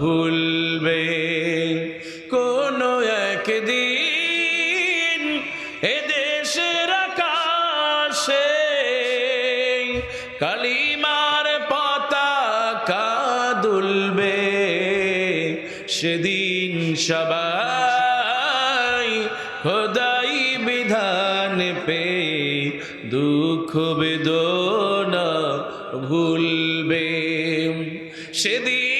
ভুলবে কোনো একদিন এ দেশের আকাশে। কালিমার পতাকা দুলবে সেদিন সবাই। খোদাই বিধান পে দুঃখ বেদনা ভুলবে। সেদিন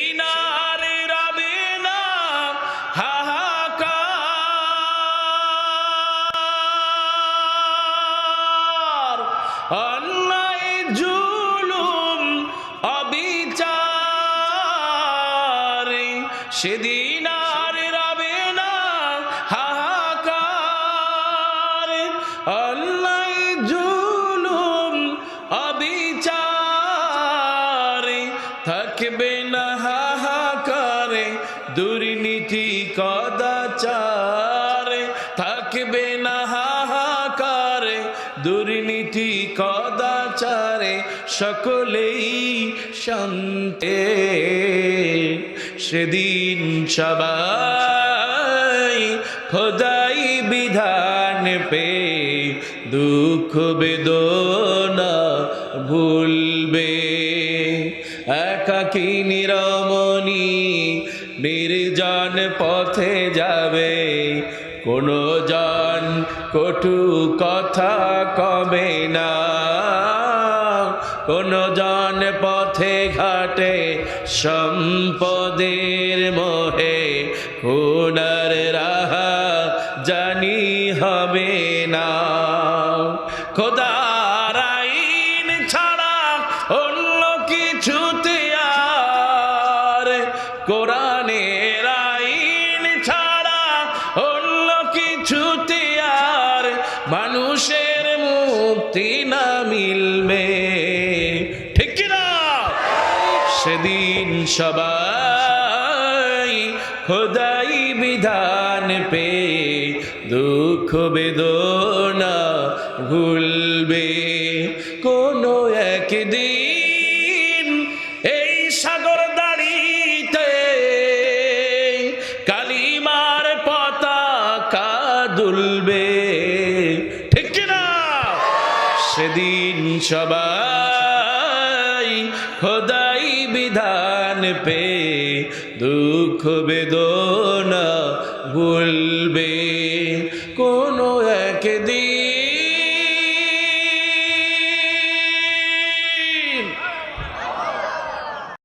সেদিন আর রবে না। হাহাকার। অন্যায়, জুলুম, অবিচার থাকবে না। হাহাকারে, দুর্নীতি, কদাচার থাকবে না। হাহাকারে, দুর্নীতি, কদাচারে সকলেই শান্তে। সেদিন সবাই খোদাই বিধান পে দুঃখ বেদনা ভুলবে। একাকি নিরমণি নির্জন পথে যাবে। কোনো জন কটু কথা কবে না। কোনো জন পথে ঘাটে সম্পদের মোহে খুনার রাহা জানি হবে না। খোদার আইন ছাড়া অন্য কিছুতে আর কোরআনের আইন ছাড়া অন্য কিছুতে আর মানুষের মুক্তি না মিলবে ঠিক কিনা সেদিন সবাই খোদাই বিধান পে দুঃখ বেদনা ভুলবে। কোনো একদিন এই সাগর দাঁড়িতে কালিমার পতাকা দুলবে। ঠিক কিনা? সেদিন সবাই খোদাই বিধান পে দুঃখ বেদনা ভুলবে